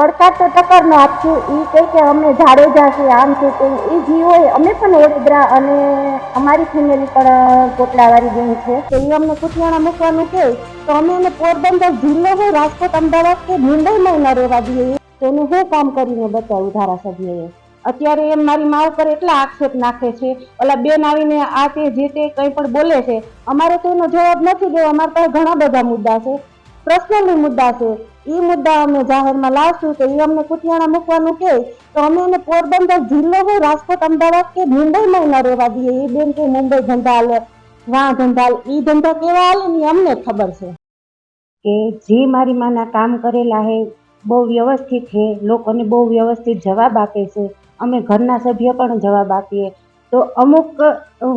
પડકાર તો ટક્કરનો આપશું એ કહે કે અમને જાડેજા છે આમ છે તે એ જી હોય, અમે પણ વડોદરા અને અમારી ફેમિલી પણ કોટલાવાળી બેન છે. તો એ અમને કુટિયાણા મૂકવાનું છે. તો અમે એને પોરબંદર જિલ્લો હોય, રાજકોટ, અમદાવાદ કે મુંબઈમાં ન રહેવા દઈએ. તો એનું શું કામ કરીને બતાવ્યું ધારાસભ્યએ. અત્યારે એમ મારી મા ઉપર એટલા આક્ષેપ નાખે છે. ઓલા બેન આવીને આ તે જે તે કંઈ પણ બોલે છે, અમારે તો એનો જવાબ નથી દેવો. અમારા પાસે ઘણા બધા મુદ્દા છે. પર્સનલી મુદ્દા છે. એ મુદ્દા અમે જાહેરમાં લાવશું તો એ અમને કુટિયાણા મૂકવાનું કહે તો અમે એને પોરબંદર જિલ્લો હોય રાજકોટ, અમદાવાદ કે મુંબઈમાં ન રહેવા દઈએ. એ બેન કે મુંબઈ ધંધા હાલે, વાં ધંધા એ ધંધા કેવા હાલે ને અમને ખબર છે. કે જે મારી માના કામ કરેલા હે, બહુ વ્યવસ્થિત છે લોકોને બહુ વ્યવસ્થિત જવાબ આપે છે. અમે ઘરના સભ્ય પણ જવાબ આપીએ. તો અમુક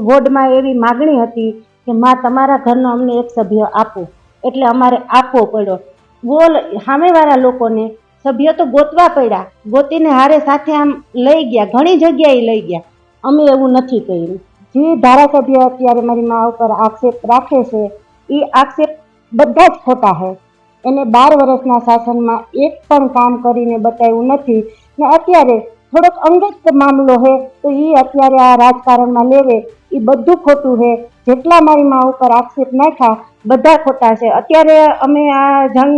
વોર્ડમાં એવી માગણી હતી કે માં, તમારા ઘરનો અમને એક સભ્ય આપો. એટલે અમારે આપવો પડ્યો. ગોલ સામેવાળા લોકોને સભ્યો તો ગોતવા પડ્યા. ગોતીને હારે સાથે આમ લઈ ગયા. ઘણી જગ્યાએ લઈ ગયા. અમે એવું નથી કર્યું. જે ધારાસભ્ય અત્યારે મારી મા ઉપર આક્ષેપ રાખે છે, એ આક્ષેપ બધા જ ખોટા છે. એને બાર વર્ષના શાસનમાં એક પણ કામ કરીને બતાવ્યું નથી. ને અત્યારે થોડોક અંગત મામલો છે, તો એ અત્યારે આ રાજકારણમાં લેવે. એ બધું ખોટું છે. જેટલા મારી મા ઉપર આક્ષેપ નાખ્યા બધા ખોટા છે. અત્યારે અમે આ જંગ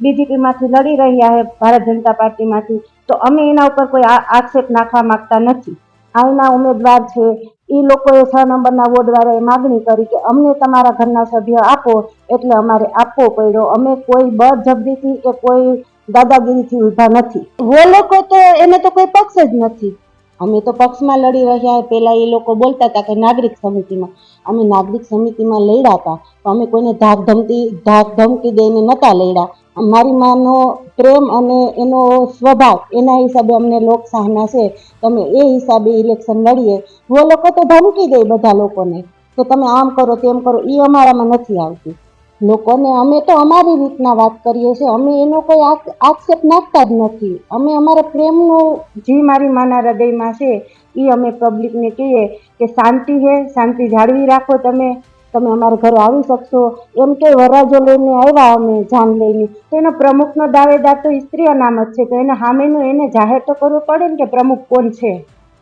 બીજેપીમાંથી લડી રહ્યા છે ભારત જનતા પાર્ટીમાંથી, તો અમે એના ઉપર કોઈ આક્ષેપ નાખવા માંગતા નથી. અહીંના ઉમેદવાર છે. એ લોકોએ છ નંબરના વોર્ડવાળાએ માગણી કરી કે અમને તમારા ઘરના સભ્ય આપો, એટલે અમારે આપવો પડ્યો. અમે કોઈ બળજબરીથી કે કોઈ દાદાગીરીથી ઊભા નથી. વો લોકો તો, એને તો કોઈ પક્ષ જ નથી. અમે તો પક્ષમાં લડી રહ્યા પહેલાં એ લોકો બોલતા હતા કે નાગરિક સમિતિમાં. અમે નાગરિક સમિતિમાં લડ્યા હતા. તો અમે કોઈને ધાક ધમકી ધાક ધમકી દઈને નહોતા લડ્યા. મારી માનો પ્રેમ અને એનો સ્વભાવ એના હિસાબે અમને લોકસાહના છે. તમે એ હિસાબે ઇલેક્શન લડીએ. વો લોકો તો ધમકી દે બધા લોકોને. કે તમે આમ કરો તેમ કરો, એ અમારામાં નથી આવતું. લોકોને અમે તો અમારી રીતના વાત કરીએ છીએ. અમે એનો કોઈ આક્ષેપ નાખતા જ નથી. અમે અમારા પ્રેમનો જે મારી માના હૃદયમાં છે એ અમે પબ્લિકને કહીએ કે શાંતિ છે શાંતિ જાળવી રાખો તમે તમે અમારા ઘરે આવી શકશો. એમ કે વરાજો લઈને આવ્યા અમે જાન લઈને. તો એનો પ્રમુખનો દાવેદાર તો સ્ત્રી અનામત છે. તો એને સામેનું એને જાહેર તો કરવું પડે ને કે પ્રમુખ કોણ છે?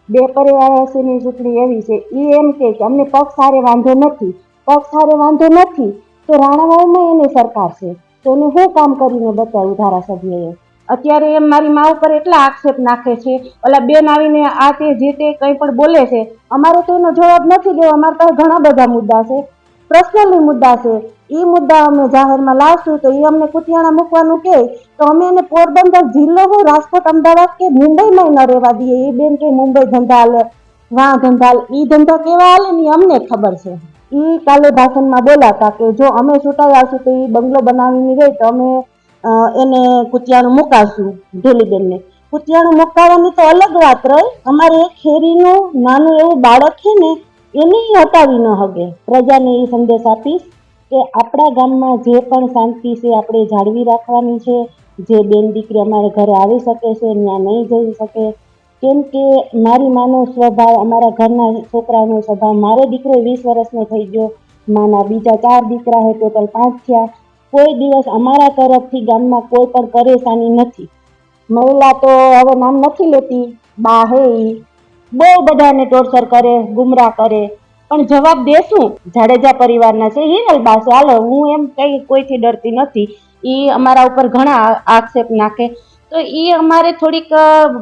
બે પરિવારોની ચૂંટણી એવી છે. એ એમ કે અમને પક્ષ હારે વાંધો નથી. પક્ષ હારે વાંધો નથી. તો રાણાવાવમાં એને સરકાર છે. તો એને શું કામ કરીને બતાવ્યું ધારાસભ્યએ? અત્યારે એમ મારી મા ઉપર એટલા આક્ષેપ નાખે છે. ઓલા બેન આવીને આ તે જે તે કંઈ પણ બોલે છે, અમારે તો એનો જવાબ નથી દેવો. અમારા પાસે ઘણા બધા મુદ્દા છે. પર્સનલી મુદ્દા છે. એ મુદ્દા અમે જાહેરમાં લાવશું તો એ અમને કુતિયાણા મૂકવાનું કહે તો અમે એને પોરબંદર જિલ્લો હોય, રાજકોટ, અમદાવાદ કે મુંબઈમાં ન રહેવા દઈએ. એ બેન કે મુંબઈ ધંધા હાલે, વાં ધંધા એ ધંધા કેવા હાલે ને અમને ખબર છે. એ કાલે ભાષણમાં બોલાતા કે જો અમે છૂટાઈ આવશું તો એ બંગલો બનાવીને રહે તો અમે એને કુતિયાણું મુકાશું ઢોલીબેનને. કુતિયાણું મુકાવવાની તો અલગ વાત રહી. અમારે ખેરીનું નાનું એવું બાળક છે ને, એની હટાવી ન હગે. પ્રજાને એ સંદેશ આપીશ કે આપણા ગામમાં જે પણ શાંતિ છે આપણે જાળવી રાખવાની છે. જે બેન દીકરી અમારે ઘરે આવી શકે છે, ત્યાં નહીં જઈ શકે. કેમ કે મારી માનો સ્વભાવ, અમારા ઘરના છોકરાનો સ્વભાવ, મારો દીકરો વીસ વર્ષનો થઈ ગયો, માના બીજા ચાર દીકરા છે ટોટલ પાંચ થયા. કોઈ દિવસ અમારા તરફથી ગામમાં કોઈ પણ પરેશાની નથી. મહિલા તો હવે નામ નથી લેતી, બા હે બહુ બધાને ટોર્ચર કરે, ગુમરાહ કરે. પણ જવાબ દેશું. જાડેજા પરિવારના છે, હિરલ બા ચાલો હું એમ કઈ કોઈથી ડરતી નથી. એ અમારા ઉપર ઘણા આક્ષેપ નાખે. તો એ અમારે થોડીક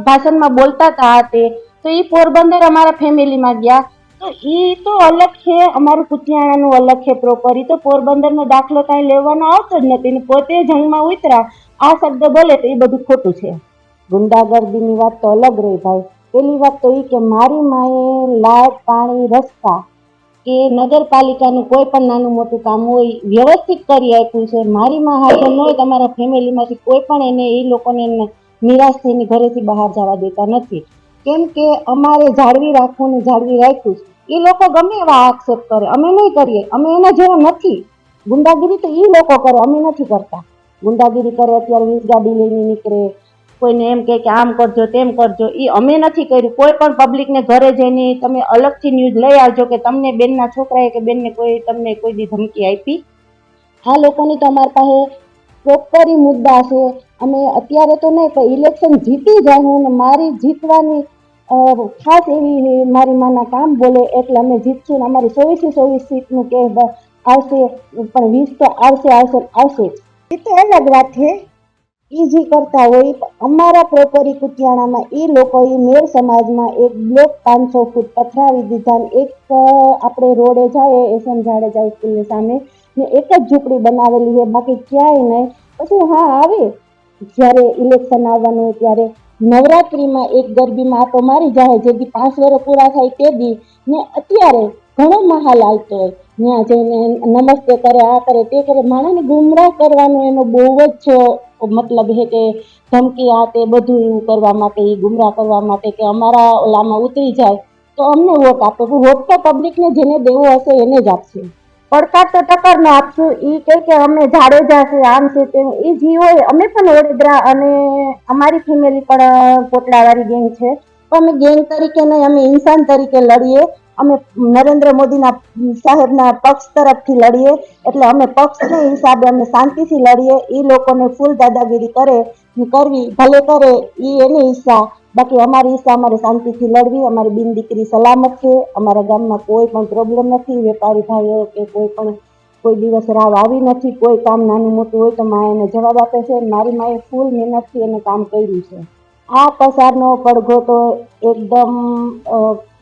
ભાષણમાં બોલતા હતા તે. તો એ પોરબંદર અમારા ફેમિલીમાં ગયા. તો એ તો અલગ છે, અમારું કુતિયાણાનું અલગ છે પ્રોપર એ તો પોરબંદરનો દાખલો કાંઈ લેવાનો આવતો જ નથી. પોતે જંગમાં ઉતરા, આ શબ્દ બોલે તો એ બધું ખોટું છે. ગુંડાગર્દીની વાત તો અલગ રહી ભાઈ. પેલી વાત તો એ કે મારી માએ લાઇટ પાણી, રસ્તા કે નગરપાલિકાનું કોઈ પણ નાનું મોટું કામ હોય, વ્યવસ્થિત કરી આપ્યું છે. મારી માં હાજર ન હોય તમારા ફેમિલીમાંથી કોઈ પણ એને એ લોકોને નિરાશ થઈને ઘરેથી બહાર જવા દેતા નથી. કેમ કે અમારે જાળવી રાખવું ને જાળવી રાખ્યું છે. એ લોકો ગમે એવા આક્ષેપ કરે. અમે નહીં કરીએ. અમે એના જેવા નથી. ગુંડાગીરી તો એ લોકો કરે. અમે નથી કરતા. ગુંડાગીરી કરે, અત્યારે વીસ ગાડી લઈને નીકળે. કોઈને એમ કે આમ કરજો, તેમ કરજો એ અમે નથી કર્યું. કોઈ પણ પબ્લિકને ઘરે જઈને તમે અલગથી ન્યૂઝ લઈ આવજો કે તમને બેનના છોકરાએ કે બેનને કોઈ તમને કોઈ દી ધમકી આપી. આ લોકોની તો અમારી પાસે પ્રોપરી મુદ્દા છે. અને અત્યારે તો નહીં, પણ ઇલેક્શન જીતી જાય હું ને મારી જીતવાની ખાસ એવી મારી માના કામ બોલે એટલે અમે જીતશું ને અમારી ચોવીસે ચોવીસ સીટનું કે આવશે, પણ વીસ તો આવશે આવશે આવશે એ તો અલગ વાત છે. એ જે કરતા હોય અમારા પ્રોપરી કુતિયાણામાં એ લોકોએ મેર સમાજમાં એક બ્લોક પાંચસો ફૂટ પથરાવી દીધા એક આપણે રોડે જાય એસએમ જાડેજા સ્કૂલની સામે ને એક જ ઝૂંપડી બનાવેલી છે, બાકી ક્યાંય નહીં. પછી હા, આવે. જ્યારે ઇલેક્શન આવવાનું હોય ત્યારે નવરાત્રિમાં એક ગરબીમાં આટો મારી જાય જેથી પાંચ વર્ષ પૂરા થાય તે દી ને અત્યારે ઘણો માહોલ આવતો હોય. ત્યાં જઈને નમસ્તે કરે આ કરે તે કરે. માણસને ગુમરાહ કરવાનો એનો બહુ જ મતલબ છે કે ધમકી આ તે બધું એવું કરવા માટે એ ગુમરાહ કરવા માટે કે અમારા ઓલામાં ઉતરી જાય. તો અમને વોટ આપે. વોટ તો પબ્લિકને જેને દેવો હશે એને જ આપશે. પડકાર તો ટક્કર નો આપશું. એ કહે કે અમે જાડેજા છે આમ છે તેમ. એ જી હોય અમે પણ વડોદરા અને અમારી ફેમિલી પણ અ, ગેંગ છે. તો અમે ગેંગ તરીકે નહીં અમે ઇન્સાન તરીકે લડીએ. અમે નરેન્દ્ર મોદીના સાહેબના પક્ષ તરફથી લડીએ, એટલે અમે પક્ષને હિસાબે અમે શાંતિથી લડીએ, એ લોકોને ફૂલ દાદાગીરી કરે કરવી, ભલે કરે, એ એની ઈચ્છા. બાકી અમારી ઈચ્છા અમારે શાંતિથી લડવી, અમારી બિન દીકરી સલામત છે, અમારા ગામમાં કોઈ પણ પ્રોબ્લેમ નથી, વેપારી ભાઈઓ કે કોઈ પણ, કોઈ દિવસ રાવ આવી નથી, કોઈ કામ નાનું મોટું હોય તો મા એને જવાબ આપે છે, મારી માએ ફૂલ મહેનતથી એને કામ કર્યું છે. આ પસારનો પડઘો તો એકદમ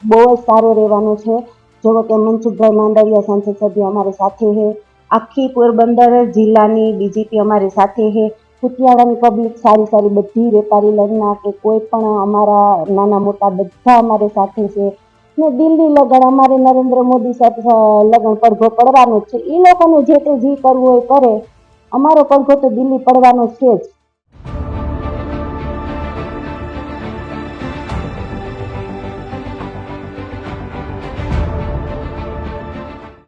બહુ જ સારો રહેવાનો છે. જેવો કે મનસુખભાઈ માંડવિયા સંસદ સભ્ય અમારી સાથે છે. આખી પોરબંદર જિલ્લાની ડીજીપી અમારી સાથે છે. કુતિયાળાની પબ્લિક સારી સારી બધી વેપારી લગ્ન કે કોઈ પણ અમારા નાના મોટા બધા અમારી સાથે છે. ને દિલ્હી લગન અમારે નરેન્દ્ર મોદી સાથે લગ્ન પડઘો પડવાનો જ છે. એ લોકોને જે તે જે કરવું હોય કરે. અમારો પડઘો તો દિલ્હી પડવાનો છે જ.